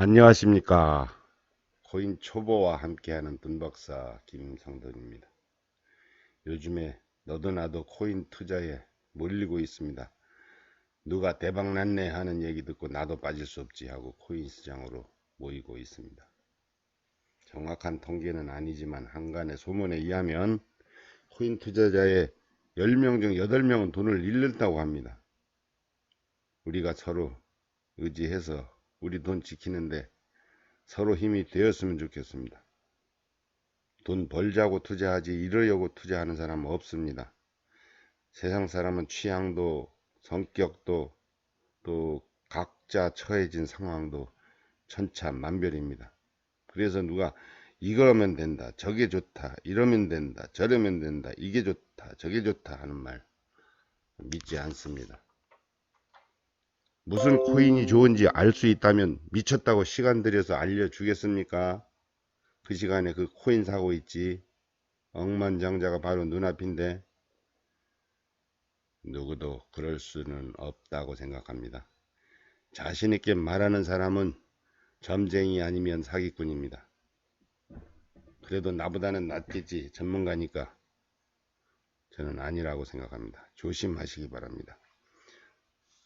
안녕하십니까. 코인 초보와 함께하는 뜬박사 김성돈입니다. 요즘에 너도 나도 코인 투자에 몰리고 있습니다. 누가 대박 났네 하는 얘기 듣고 나도 빠질 수 없지 하고 코인 시장으로 모이고 있습니다. 정확한 통계는 아니지만 한간의 소문에 의하면 코인 투자자의 10명 중 8명은 돈을 잃는다고 합니다. 우리가 서로 의지해서 우리 돈 지키는데 서로 힘이 되었으면 좋겠습니다. 돈 벌자고 투자하지 이러려고 투자하는 사람은 없습니다. 세상 사람은 취향도 성격도 또 각자 처해진 상황도 천차만별입니다. 그래서 누가 이거면 된다 저게 좋다 이러면 된다 저러면 된다 이게 좋다 저게 좋다 하는 말 믿지 않습니다. 무슨 코인이 좋은지 알 수 있다면 미쳤다고 시간 들여서 알려주겠습니까? 그 시간에 그 코인 사고 있지. 억만장자가 바로 눈앞인데 누구도 그럴 수는 없다고 생각합니다. 자신있게 말하는 사람은 점쟁이 아니면 사기꾼입니다. 그래도 나보다는 낫겠지 전문가니까 저는 아니라고 생각합니다. 조심하시기 바랍니다.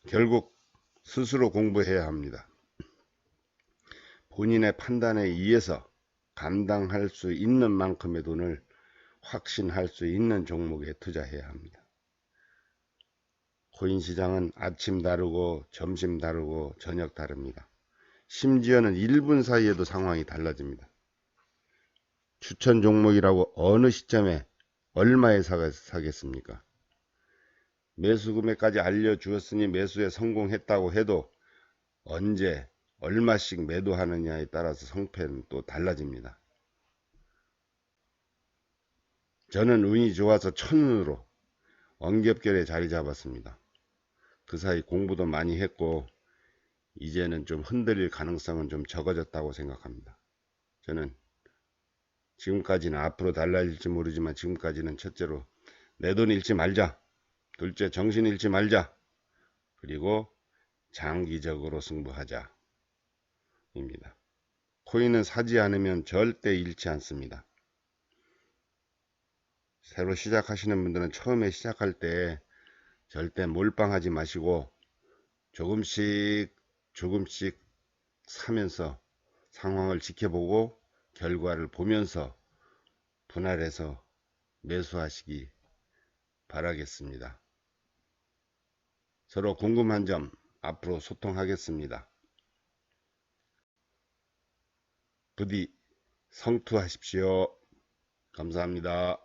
결국 스스로 공부해야 합니다. 본인의 판단에 의해서 감당할 수 있는 만큼의 돈을 확신할 수 있는 종목에 투자해야 합니다. 코인 시장은 아침 다르고 점심 다르고 저녁 다릅니다. 심지어는 1분 사이에도 상황이 달라집니다. 추천 종목이라고 어느 시점에 얼마에 사겠습니까? 매수 금액까지 알려주었으니 매수에 성공했다고 해도 언제 얼마씩 매도하느냐에 따라서 성패는 또 달라집니다. 저는 운이 좋아서 천운으로 원겹결에 자리 잡았습니다. 그 사이 공부도 많이 했고 이제는 좀 흔들릴 가능성은 좀 적어졌다고 생각합니다. 저는 지금까지는 앞으로 달라질지 모르지만 지금까지는 첫째로 내 돈 잃지 말자. 둘째 정신 잃지 말자. 그리고 장기적으로 승부하자. 입니다. 코인은 사지 않으면 절대 잃지 않습니다. 새로 시작하시는 분들은 처음에 시작할 때 절대 몰빵하지 마시고 조금씩 조금씩 사면서 상황을 지켜보고 결과를 보면서 분할해서 매수하시기 바라겠습니다. 서로 궁금한 점 앞으로 소통하겠습니다. 부디 성투하십시오. 감사합니다.